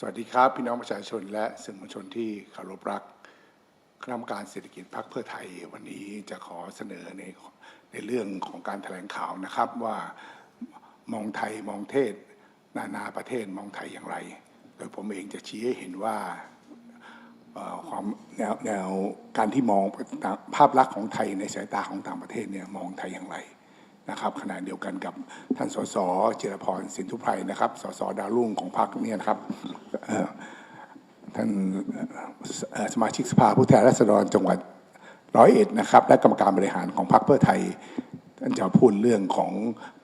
สวัสดีครับพี่น้องประชาชนและสื่อมวลชนที่เคารพรักคณะกรรมการเศรษฐกิจพรรคเพื่อไทย วันนี้จะขอเสนอในในเรื่องของการแถลงข่าวนะครับว่ามองไทยมองเทศ นานาประเทศมองไทยอย่างไร โดยผมเองจะชี้ให้เห็นว่าความแนวแนวการที่มองภาพลักษณ์ของไทยในสายตาของต่างประเทศเนี่ยมองไทยอย่างไร นะครับขณะเดียวกันกับท่านสสเจรพรสินทุไพรนะครับสสดาวรุ่งของพรรคเนี่ยนะครับท่านสมาชิกสภาผู้แทนราษฎรจังหวัดร้อยเอ็ดนะครับ และกรรมการบริหารของพรรคเพื่อไทยท่านจะพูดเรื่องของ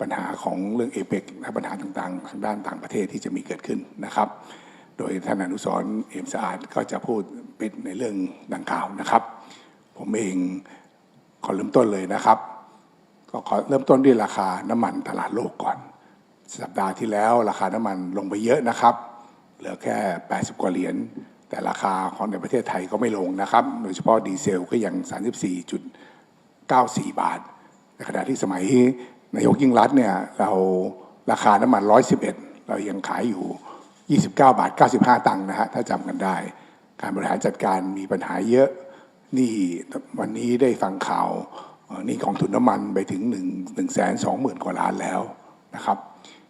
ปัญหาของเรื่องเอเปกและปัญหาต่างๆ ทางด้านต่างประเทศที่จะมีเกิดขึ้นนะครับ โดยท่านอนุสรเอี่ยมสะอาดก็จะพูดปิดในเรื่องดังกล่าวนะครับ ผมเองขอเริ่มต้นเลยนะครับ ก็ขอเริ่มต้นด้วยราคาน้ำมันตลาดโลกก่อน สัปดาห์ที่แล้วราคาน้ำมันลงไปเยอะนะครับ เหลือแค่ 80 กว่าเหรียญ แต่ราคาของในประเทศไทยก็ไม่ลงนะครับ โดยเฉพาะดีเซลก็ยัง 34.94 บาท ในขณะที่สมัยนายกยิ่งรัฐเนี่ยเราราคาน้ำมัน 111 เรายังขายอยู่ 29 บาท 95 ตังค์นะฮะถ้าจำกันได้ การบริหารจัดการมีปัญหาเยอะนี่วันนี้ได้ฟังข่าว นี่กองทุนน้ำมันไปถึง1 1 2 0 0 0 0 กว่าล้านแล้วนะครับ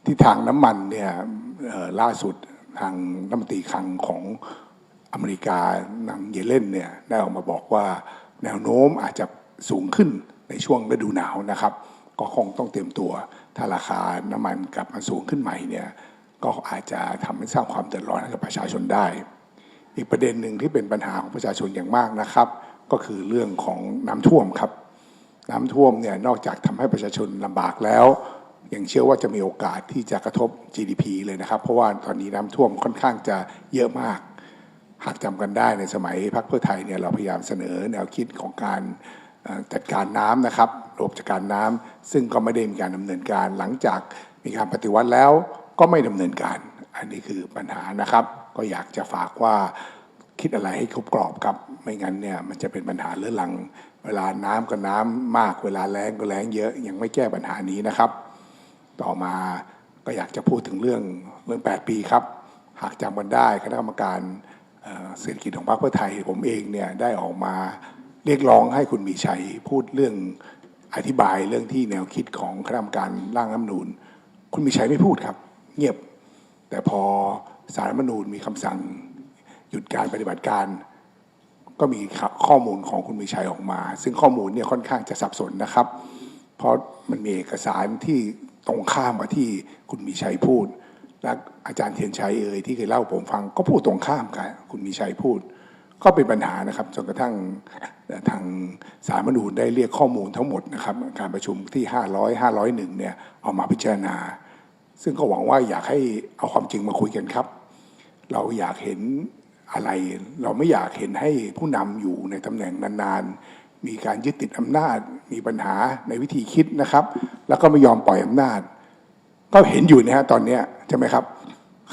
ที่ทางน้ำมันเนี่ยล่าสุดทางรัฐมนตรีคลังของอเมริกานางเยเลนเนี่ยได้ออกมาบอกว่าแนวโน้มอาจจะสูงขึ้นในช่วงฤดูหนาวนะครับ ก็คงต้องเตรียมตัว ถ้าราคาน้ำมันกลับมาสูงขึ้นใหม่เนี่ยก็อาจจะทำให้สร้างความเดือดร้อนให้กับประชาชนได้ อีกประเด็นหนึ่งที่เป็นปัญหาของประชาชนอย่างมากนะครับ ก็คือเรื่องของน้ำท่วมครับ น้ำท่วมเนี่ยนอกจากทำให้ประชาชนลำบากแล้วยังเชื่อว่าจะมีโอกาสที่จะกระทบ GDP เลยนะครับ เพราะว่าตอนนี้น้ำท่วมค่อนข้างจะเยอะมาก หากจำกันได้ในสมัยพรรคเพื่อไทยเนี่ยเราพยายามเสนอแนวคิดของการจัดการน้ำนะครับระบบจัดการน้ำซึ่งก็ไม่ได้มีการดำเนินการหลังจากมีการปฏิวัติแล้วก็ไม่ดำเนินการ อันนี้คือปัญหานะครับ ก็อยากจะฝากว่าคิดอะไรให้ครบกรอบครับ ไม่งั้นเนี่ยมันจะเป็นปัญหาเรื้อรัง เวลาน้ำก็น้ำมากเวลาแล้งก็แล้งเยอะ ยังไม่แก้ปัญหานี้นะครับ ต่อมาก็อยากจะพูดถึงเรื่องเรื่อง 8 ปีครับ หากจำกันได้คณะกรรมการเศรษฐกิจของพรรคเพื่อไทย ผมเองเนี่ยได้ออกมาเรียกร้องให้คุณมีชัยพูดเรื่องอธิบายเรื่องที่แนวคิดของคณะกรรมการร่างรัฐมนูญ คุณมีชัยไม่พูดครับ เงียบ แต่พอสารรัฐมนูญมีคำสั่งหยุดการปฏิบัติการ ก็มีข้อมูลของคุณมีชัยออกมา ซึ่งข้อมูลเนี่ยค่อนข้างจะสับสนนะครับ เพราะมันมีเอกสารที่ตรงข้ามกับที่คุณมีชัยพูด และอาจารย์เทียนชัยเอ่ยที่เคยเล่าผมฟังก็พูดตรงข้ามกันคุณมีชัยพูด ก็เป็นปัญหานะครับจนกระทั่งทางสารรัฐธรรมนูญได้เรียกข้อมูลทั้งหมดนะครับการประชุมที่ 500 501เนี่ยเอามาพิจารณา ซึ่งก็หวังว่าอยากให้เอาความจริงมาคุยกันครับ เราอยากเห็น อะไร เราไม่อยากเห็นให้ผู้นำอยู่ในตำแหน่งนานๆ มีการยึดติดอำนาจ มีปัญหาในวิธีคิดนะครับ แล้วก็ไม่ยอมปล่อยอำนาจ ก็เห็นอยู่นะฮะตอนนี้ใช่ไหมครับ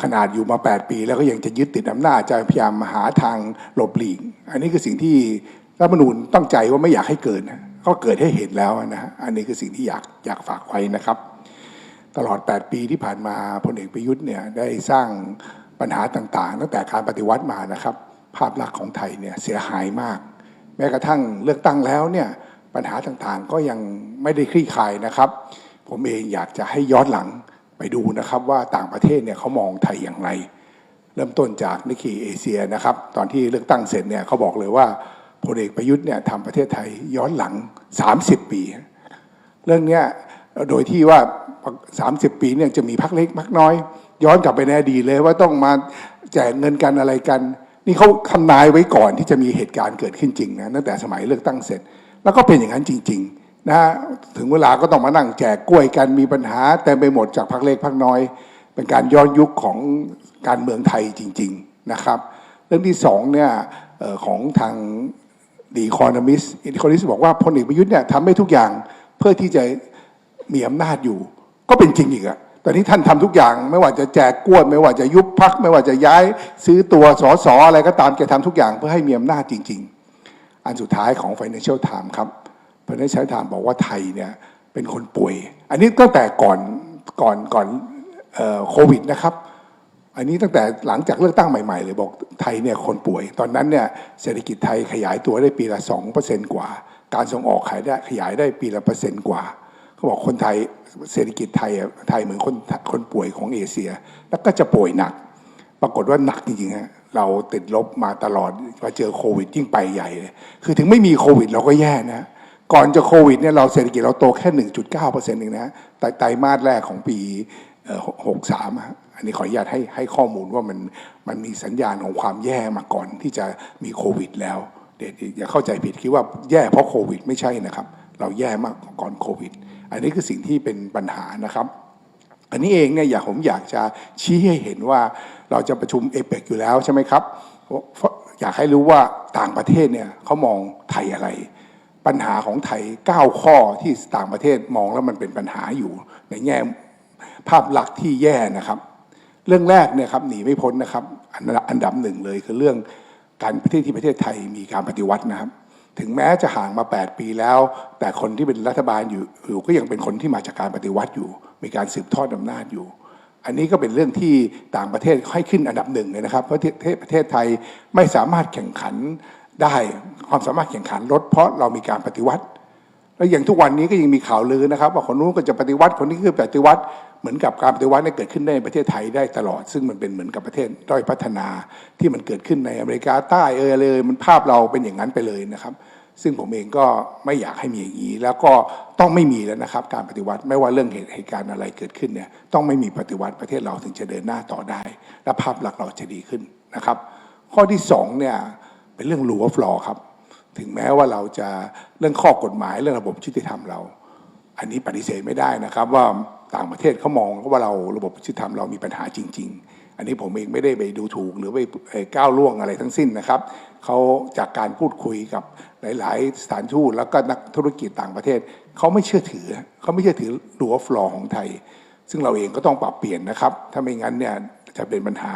ขนาดอยู่มา 8 ปี แล้วก็ยังจะยึดติดอำนาจจะพยายามหาทางหลบหลีก อันนี้คือสิ่งที่รัฐมนูญตั้งใจว่าไม่อยากให้เกิดก็เกิดให้เห็นแล้วนะฮะอันนี้คือสิ่งที่อยากอยากฝากไว้นะครับ ตลอด 8 ปีที่ผ่านมาพลเอกประยุทธ์เนี่ยได้สร้าง ปัญหาต่างๆ ตั้งแต่การปฏิวัติมานะครับ ภาพลักษณ์ของไทยเนี่ยเสียหายมาก แม้กระทั่งเลือกตั้งแล้วเนี่ยปัญหาต่างๆก็ยังไม่ได้คลี่คลายนะครับ ผมเองอยากจะให้ย้อนหลังไปดูนะครับว่าต่างประเทศเนี่ยเขามองไทยอย่างไร เริ่มต้นจากนิกเกเอเชียนะครับ ตอนที่เลือกตั้งเสร็จเนี่ยเขาบอกเลยว่าพลเอกประยุทธ์เนี่ยทำประเทศไทยย้อนหลัง 30 ปี เรื่องเนี้ยโดยที่ว่า 30 ปีเนี่ยจะมีพักเล็กพักน้อย ย้อนกลับไปในอดีตเลยว่าต้องมาแจกเงินกันอะไรกัน นี่เขาทำนายไว้ก่อนที่จะมีเหตุการณ์เกิดขึ้นจริงนะตั้งแต่สมัยเลือกตั้งเสร็จ แล้วก็เป็นอย่างนั้นจริง ๆ นะฮะถึงเวลาก็ต้องมานั่งแจกกล้วยกันมีปัญหาเต็มไปหมดจากพักเล็กพักน้อย เป็นการย้อนยุคของการเมืองไทยจริง ๆนะครับ เรื่องที่สองเนี่ยของทางดีคอนมิสอีคอนมิสบอกว่าพลเอกประยุทธ์เนี่ยทำให้ทุกอย่างเพื่อที่จะมีอำนาจอยู่ ก็เป็นจริงอีกอะ ตอนนี้ท่านทำทุกอย่างไม่ว่าจะแจกกล้วยไม่ว่าจะยุบพัก ไม่ว่าจะย้ายซื้อตัวสอสออะไรก็ตามแกทำทุกอย่างเพื่อให้มีอำนาจจริง ๆ อันสุดท้ายของ Financial Times ครับ Financial Times บอกว่าไทยเนี่ยเป็นคนป่วย อันนี้ตั้งแต่ก่อนก่อนก่อนโควิดนะครับออันนี้ตั้งแต่หลังจากเลือกตั้งใหม่ๆเลยบอกไทยเนี่ยคนป่วย ตอนนั้นเนี่ยเศรษฐกิจไทยขยายตัวได้ปีละ2%กว่า การส่งออกขายได้ขยายได้ปีละเปอร์เซ็นต์กว่า เขาบอกคนไทยเศรษฐกิจไทยอะไทยเหมือนคนคนป่วยของเอเชีย แล้วก็จะป่วยหนัก ปรากฏว่าหนักจริงๆฮะเราติดลบมาตลอดมาเจอโควิดยิ่งไปใหญ่เลยคือถึงไม่มีโควิดเราก็แย่นะก่อนจะโควิดเนี่ยเราเศรษฐกิจเราโตแค่ 1.9เปอร์เซ็นต์เองนะแต่ไตรมาสแรกของปีหกสามอันนี้ขออนุญาตให้ให้ข้อมูลว่ามันมันมีสัญญาณของความแย่มาก่อนที่จะมีโควิดแล้ว เดี๋ยวอย่าเข้าใจผิดคิดว่าแย่เพราะโควิดไม่ใช่นะครับ เราแย่มากก่อนโควิด อันนี้คือสิ่งที่เป็นปัญหานะครับ อันนี้เองเนี่ยอยากผมอยากจะชี้ให้เห็นว่าเราจะประชุมเอเปกอยู่แล้วใช่ไหมครับอยากให้รู้ว่าต่างประเทศเนี่ยเขามองไทยอะไร ปัญหาของไทย 9 ข้อที่ต่างประเทศมองแล้วมันเป็นปัญหาอยู่ในแง่ภาพลักษณ์ที่แย่นะครับ เรื่องแรกเนี่ยครับหนีไม่พ้นนะครับ อันดับหนึ่งเลยคือเรื่องการประเทศที่ประเทศไทยมีการปฏิวัตินะครับ ถึงแม้จะห่างมา 8 ปีแล้ว แต่คนที่เป็นรัฐบาลอยู่อยู่ก็ยังเป็นคนที่มาจากการปฏิวัติอยู่ มีการสืบทอดอำนาจอยู่ อันนี้ก็เป็นเรื่องที่ต่างประเทศให้ขึ้นอันดับหนึ่งเลยนะครับ เพราะประเทศประเทศไทยไม่สามารถแข่งขันได้ความสามารถแข่งขันลดเพราะเรามีการปฏิวัติ แล้วอย่างทุกวันนี้ก็ยังมีข่าวลือนะครับ ว่าคนนู้นก็จะปฏิวัติคนนี้คือปฏิวัติ เหมือนกับการปฏิวัติเนี่ยเกิดขึ้นในประเทศไทยได้ตลอด ซึ่งมันเป็นเหมือนกับประเทศด้อยพัฒนาที่มันเกิดขึ้นในอเมริกาใต้เออเลยมันภาพเราเป็นอย่างนั้นไปเลยนะครับ ซึ่งผมเองก็ไม่อยากให้มีอย่างนี้ แล้วก็ต้องไม่มีแล้วนะครับ การปฏิวัติไม่ว่าเรื่องเหตุเหตุการณ์อะไรเกิดขึ้นเนี่ยต้องไม่มีปฏิวัติประเทศเราถึงจะเดินหน้าต่อได้ และภาพลักษณ์เราจะดีขึ้นนะครับ ข้อที่สองเนี่ยเป็นเรื่อง rule of law ครับถึงแม้ว่าเราจะเรื่องข้อกฎหมายเรื่องระบบยุติธรรมเรา อันนี้ปฏิเสธไม่ได้นะครับ ว่าต่างประเทศเขามองว่าเราระบบยุติธรรมเรามีปัญหาจริง ๆ อันนี้ผมเองไม่ได้ไปดูถูกหรือไปก้าวล่วงอะไรทั้งสิ้นนะครับเขาจากการพูดคุยกับหลาย ๆ สถานทูตแล้วก็นักธุรกิจต่างประเทศเขาไม่เชื่อถือเขาไม่เชื่อถือรัวฟลอของไทย ซึ่งเราเองก็ต้องปรับเปลี่ยนนะครับ ถ้าไม่งั้นเนี่ยจะเป็นปัญหา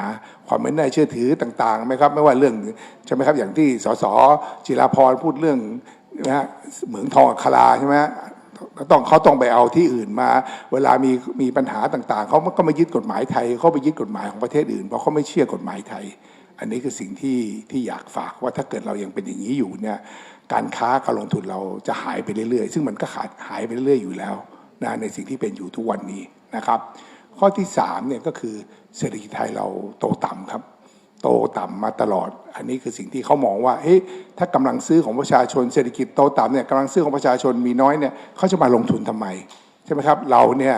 ความไม่น่าเชื่อถือต่างๆไหมครับ ไม่ว่าเรื่องใช่ไหมครับอย่างที่สสจิราพรพูดเรื่องนะฮะเหมืองทองอัคราใช่ไหม ต้องเขาต้องไปเอาที่อื่นมา เวลามีมีปัญหาต่าง ๆเขาก็มายึดกฎหมายไทยเขาไปยึดกฎหมายของประเทศอื่นเพราะเขาไม่เชื่อกฎหมายไทย อันนี้คือสิ่งที่ที่อยากฝากว่าถ้าเกิดเรายังเป็นอย่างนี้อยู่เนี่ยการค้าการลงทุนเราจะหายไปเรื่อยๆ ซึ่งมันก็ขาดหายไปเรื่อยๆอยู่แล้วนะในสิ่งที่เป็นอยู่ทุกวันนี้นะครับ ข้อที่สามเนี่ยก็คือเศรษฐกิจไทยเราโตต่ำครับ โตต่ำมาตลอด อันนี้คือสิ่งที่เขามองว่าเฮ้ยถ้ากำลังซื้อของประชาชนเศรษฐกิจโตต่ำเนี่ยกำลังซื้อของประชาชนมีน้อยเนี่ยเขาจะมาลงทุนทำไมใช่ไหมครับเราเนี่ย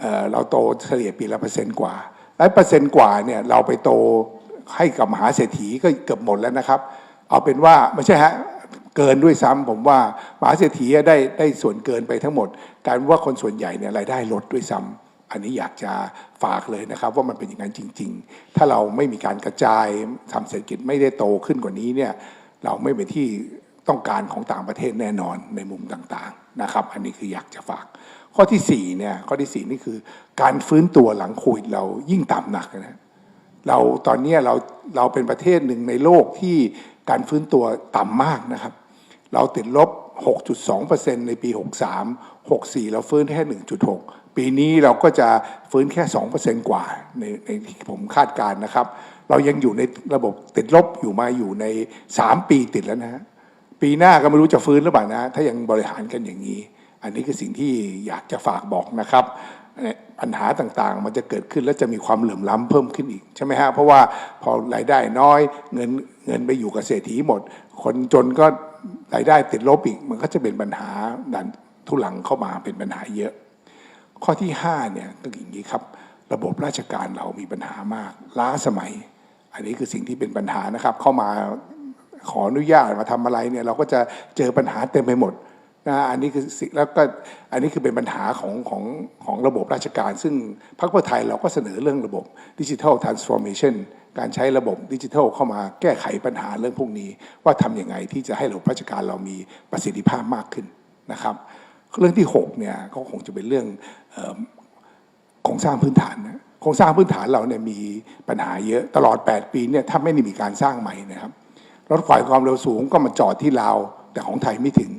เเราโตเฉลี่ยปีละเปอร์เซ็นต์กว่าและเปอร์เซ็นต์กว่าเนี่ยเราไปโตให้กับมหาเศรษฐีก็เกือบหมดแล้วนะครับ เอาเป็นว่าไม่ใช่ฮะเกินด้วยซ้ำผมว่ามหาเศรษฐีได้ได้ส่วนเกินไปทั้งหมด การว่าคนส่วนใหญ่เนี่ยรายได้ลดด้วยซ้ำ อันนี้อยากจะฝากเลยนะครับ ว่ามันเป็นอย่างนั้นจริง ๆ ถ้าเราไม่มีการกระจายทำเศรษฐกิจไม่ได้โตขึ้นกว่านี้เนี่ยเราไม่เป็นที่ต้องการของต่างประเทศแน่นอนในมุมต่างๆนะครับ อันนี้คืออยากจะฝาก ข้อที่4เนี่ยข้อที่4นี่คือ การฟื้นตัวหลังโควิดเรายิ่งต่ำหนักนะเราตอนนี้เราเราเป็นประเทศหนึ่งในโลกที่การฟื้นตัวต่ำมากนะครับ เราติดลบ 6.2%ในปี 63 64 เราฟื้นแค่ 1.6 ปีนี้เราก็จะฟื้นแค่ 2%กว่าในในที่ผมคาดการนะครับ เรายังอยู่ในระบบติดลบอยู่มาอยู่ใน 3 ปีติดแล้วนะฮะปีหน้าก็ไม่รู้จะฟื้นหรือเปล่านะ ถ้ายังบริหารกันอย่างนี้ อันนี้คือสิ่งที่อยากจะฝากบอกนะครับปัญหาต่างๆ มันจะเกิดขึ้นและจะมีความเหลื่อมล้ำเพิ่มขึ้นอีกใช่ไหมฮะเพราะว่าพอรายได้น้อยเงินเงินไปอยู่กับเศรษฐีหมด คนจนก็รายได้ติดลบอีก มันก็จะเป็นปัญหาดันทุลังเข้ามาเป็นปัญหาเยอะ ข้อที่5เนี่ยก็อย่างนี้ครับ ระบบราชการเรามีปัญหามาก ล้าสมัย อันนี้คือสิ่งที่เป็นปัญหานะครับ เข้ามาขออนุญาตมาทำอะไรเนี่ยเราก็จะเจอปัญหาเต็มไปหมดนะอันนี้คือแล้วก็อันนี้คือเป็นปัญหาของของของระบบราชการ ซึ่งพรรคเพื่อไทยเราก็เสนอเรื่องระบบดิจิทัลทรานส์ฟอร์เมชันการใช้ระบบดิจิทัลเข้ามาแก้ไขปัญหาเรื่องพวกนี้ ว่าทำยังไงที่จะให้ระบบราชการเรามีประสิทธิภาพมากขึ้นนะครับ เรื่องที่6เนี่ยก็คงจะเป็นเรื่องโครงสร้างพื้นฐานนะโครงสร้างพื้นฐานเราเนี่ยมีปัญหาเยอะตลอด 8 ปีเนี่ยถ้าไม่ได้มีการสร้างใหม่นะครับรถไฟความเร็วสูงก็มาจอดที่ลาวแต่ของไทยไม่ถึง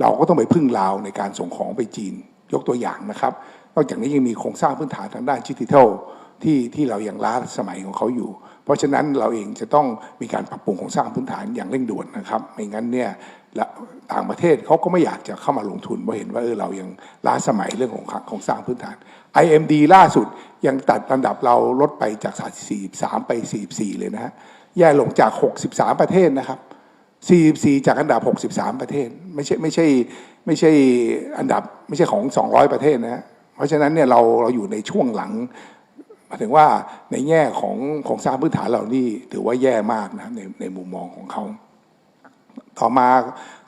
เราก็ต้องไปพึ่งลาวในการส่งของไปจีนยกตัวอย่างนะครับ นอกจากนี้ยังมีโครงสร้างพื้นฐานทางด้านดิจิทัลที่ที่เรายังล้าสมัยของเขาอยู่ เพราะฉะนั้นเราเองจะต้องมีการปรับปรุงโครงสร้างพื้นฐานอย่างเร่งด่วนนะครับ ไม่งั้นเนี่ย ละต่างประเทศเขาก็ไม่อยากจะเข้ามาลงทุนเพราะเห็นว่าเออเรายังล้าสมัยเรื่องของโครงสร้างพื้นฐาน IMD ล่าสุดยังตัดอันดับเราลดไปจาก 43 ไป 44 เลยนะฮะแย่ลงจาก 63 ประเทศนะครับ 44 จากอันดับ 63 ประเทศ ไม่ใช่ไม่ใช่ไม่ใช่อันดับไม่ใช่ของ 200 ประเทศนะฮะเพราะฉะนั้นเนี่ยเราเราอยู่ในช่วงหลังหมายถึงว่าในแง่ของโครงสร้างพื้นฐานเรานี่ถือว่าแย่มากนะในในมุมมองของเขา ต่อมา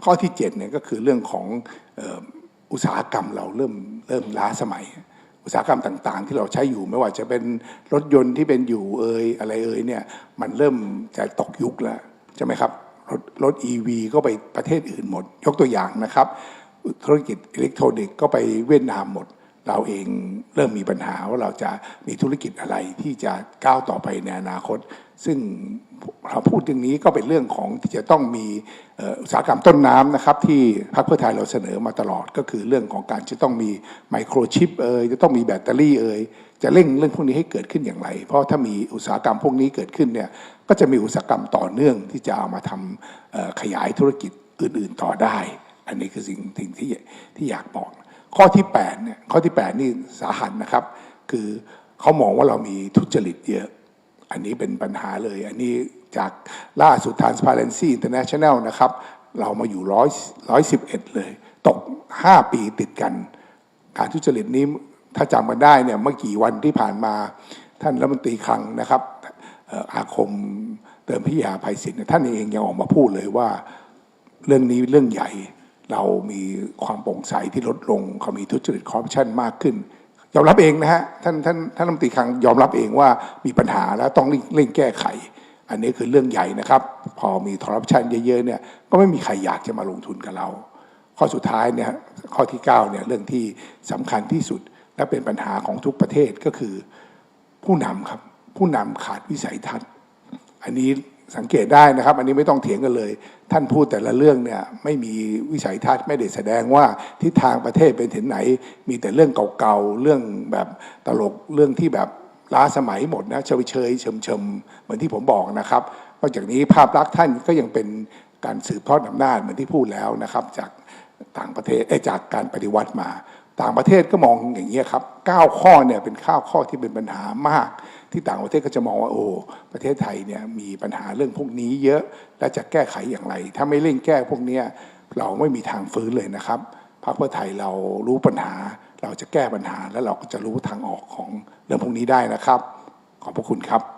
ข้อที่7เนี่ยก็คือเรื่องของอุตสาหกรรมเราเริ่มเริ่มล้าสมัย อุตสาหกรรมต่างๆ ที่เราใช้อยู่ไม่ว่าจะเป็นรถยนต์ที่เป็นอยู่เอยอะไรเอยเนี่ยมันเริ่มจะตกยุคแล้วใช่ไหมครับรถรถ EV ก็ไปประเทศอื่นหมด ยกตัวอย่างนะครับ ธุรกิจอิเล็กทรอนิกส์ก็ไปเวียดนามหมด เราเองเริ่มมีปัญหาว่าเราจะมีธุรกิจอะไรที่จะก้าวต่อไปในอนาคต ซึ่งเราพูดเรื่องนี้ก็เป็นเรื่องของที่จะต้องมีอุตสาหกรรมต้นน้ำนะครับ ที่พรรคเพื่อไทยเราเสนอมาตลอดก็คือเรื่องของการจะต้องมีไมโครชิปเอ่ยจะต้องมีแบตเตอรี่เอ่ยจะเร่งเรื่องพวกนี้ให้เกิดขึ้นอย่างไร เพราะถ้ามีอุตสาหกรรมพวกนี้เกิดขึ้นเนี่ยก็จะมีอุตสาหกรรมต่อเนื่องที่จะเอามาทำเอ่อขยายธุรกิจอื่น ๆต่อได้ อันนี้คือสิ่งที่ที่อยากบอก ข้อที่8เนี่ยข้อที่ 8 นี่สาหัสนะครับ คือเขามองว่าเรามีทุจริตเยอะ อันนี้เป็นปัญหาเลย อันนี้จากล่าสุด Transparency International นะครับ เรามาอยู่ร้อยร้อยสิบเอ็ดเลย ตก 5 ปีติดกัน การทุจริตนี้ถ้าจำกันได้เนี่ยเมื่อกี่วันที่ผ่านมาท่านรัฐมนตรีคลังนะครับอาคมเติมพิยาภัยศิลป์ท่านเองยังออกมาพูดเลยว่าเรื่องนี้เรื่องใหญ่ เรามีความโปร่งใสที่ลดลงเขามีทุจริตคอร์รัปชันมากขึ้น ยอมรับเองนะฮะท่านท่านท่านรัฐมนตรีคลังยอมรับเองว่ามีปัญหาแล้วต้องเร่งเร่งแก้ไข อันนี้คือเรื่องใหญ่นะครับ พอมีคอร์รัปชันเยอะๆเนี่ยก็ไม่มีใครอยากจะมาลงทุนกับเรา ข้อสุดท้ายเนี่ยข้อที่9เนี่ยเรื่องที่สำคัญที่สุดและเป็นปัญหาของทุกประเทศก็คือผู้นำครับ ผู้นำขาดวิสัยทัศน์ อันนี้ สังเกตได้นะครับ อันนี้ไม่ต้องเถียงกันเลย ท่านพูดแต่ละเรื่องเนี่ยไม่มีวิสัยทัศน์ไม่ได้แสดงว่าทิศทางประเทศเป็นถึงไหน มีแต่เรื่องเก่าๆเรื่องแบบตลกเรื่องที่แบบล้าสมัยหมดนะเฉยเฉยๆเฉมๆเหมือนที่ผมบอกนะครับนอกจากนี้ภาพลักษณ์ท่านก็ยังเป็นการสืบทอดอำนาจเหมือนที่พูดแล้วนะครับ จากต่างประเทศเอ้จากการปฏิวัติมา ต่างประเทศก็มองอย่างนี้ยครับ 9 ข้อเนี่ยเป็นข้าวข้อที่เป็นปัญหามาก ที่ต่างประเทศก็จะมองว่าโอ้ประเทศไทยเนี่ยมีปัญหาเรื่องพวกนี้เยอะและจะแก้ไขอย่างไร ถ้าไม่เร่งแก้พวกนี้เราไม่มีทางฟื้นเลยนะครับพรรคเพื่อไทยเรารู้ปัญหา เราจะแก้ปัญหาและเราก็จะรู้ทางออกของเรื่องพวกนี้ได้นะครับ ขอบพระคุณครับ